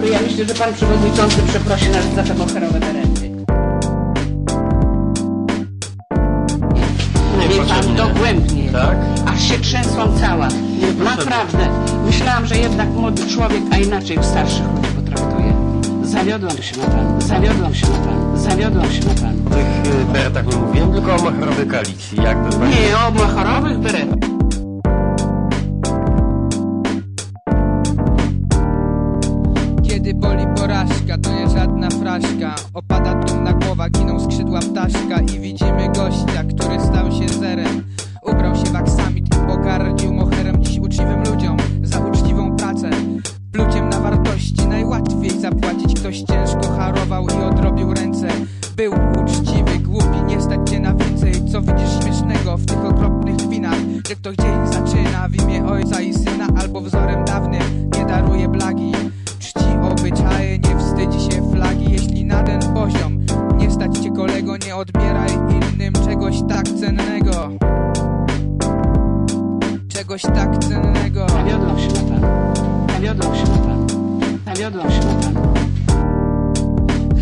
dobry, ja myślę, że pan przewodniczący przeprosi nas za te moherowe berety. Wie pan dogłębnie. Tak? Aż się trzęsłam cała. Naprawdę. Myślałam, że jednak młody człowiek, a inaczej w starszych ludzi potraktuje. Zawiodłam się na pan, zawiodłam się na pan, zawiodłam się na pan. O tych beretach nie mówiłem, tylko o macherowej koalicji. Jak to. Nie, o moherowych beretach. Kiedy boli porażka, to nie żadna fraszka Opada dumna głowa, giną skrzydła ptaszka I widzimy gościa, który stał się zerem. Ubrał się w aksamit i pogardził moherem Dziś uczciwym ludziom za uczciwą pracę. Pluciem na wartości najłatwiej zapłacić Ktoś ciężko harował i odrobił ręce. Był uczciwy, głupi, nie stać cię na więcej. Co widzisz śmiesznego w tych okropnych kpinach Że ktoś dzień zaczyna w imię ojca i Nie odbieraj innym czegoś tak cennego Czegoś tak cennego Zawiodłam pan. Zawiodłam pan. Zawiodłam pan.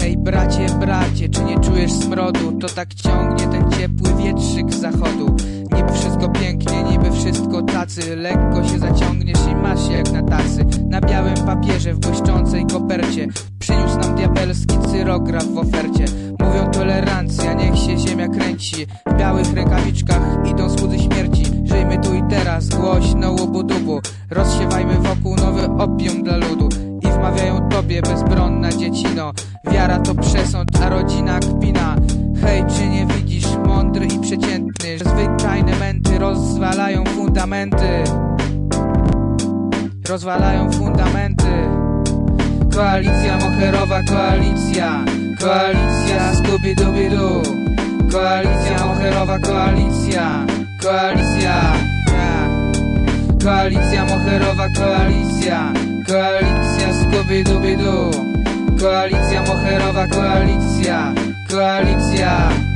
Hej bracie, bracie, czy nie czujesz smrodu? To tak ciągnie ten ciepły wietrzyk z zachodu Niby wszystko pięknie, niby wszystko tacy Lekko się zaciągniesz i masz się jak na tacy Na białym papierze w błyszczącej kopercie Przyniósł nam diabelski cyrograf w ofercie Mówią tolerancja, niech się ziemia kręci. W białych rękawiczkach idą słudzy śmierci. Żyjmy tu i teraz, głośno łubu-dubu Rozsiewajmy wokół nowy opium dla ludu. I wmawiają tobie bezbronna dziecino. Wiara to przesąd, a rodzina kpina. Hej, czy nie widzisz, mądry i przeciętny. Że Zwyczajne męty rozwalają fundamenty. Rozwalają fundamenty. Koalicja moherowa, koalicja Koalicja Scooby-Dooby-Doo. Koalicja moherowa, koalicja. Koalicja. Koalicja moherowa, koalicja. Koalicja Scooby-Dooby-Doo. Koalicja moherowa, koalicja. Koalicja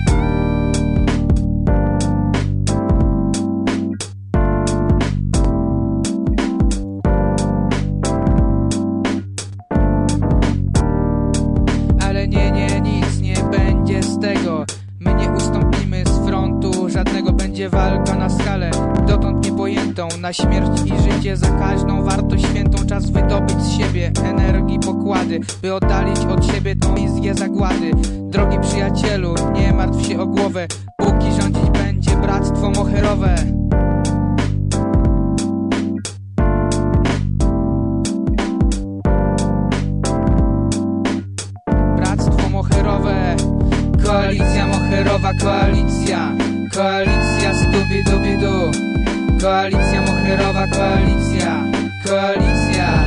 będzie walka na skalę Dotąd niepojętą. Na śmierć i życie za każdą wartość świętą. Czas wydobyć z siebie energii pokłady By oddalić od siebie tą wizję zagłady. Drogi przyjacielu, nie martw się o głowę. Póki rządzić będzie bractwo moherowe. Bractwo Moherowe. Koalicja Moherowa, koalicja Koalicja Koalicja Moherowa, koalicja Koalicja.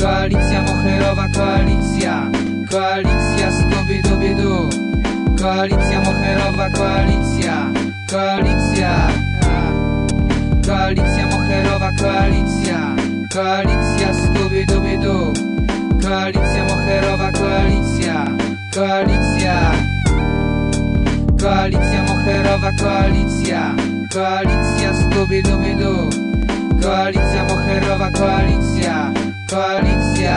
Koalicja Moherowa, koalicja Koalicja Scooby-Dooby-Doo Koalicja Moherowa, koalicja Koalicja. Koalicja Moherowa, koalicja Koalicja Scooby-Dooby-Doo Koalicja Moherowa, koalicja Koalicja Koalicja Moherowa, koalicja. Koalicja Scooby-Dooby-Doo Koalicja Moherowa, koalicja. Koalicja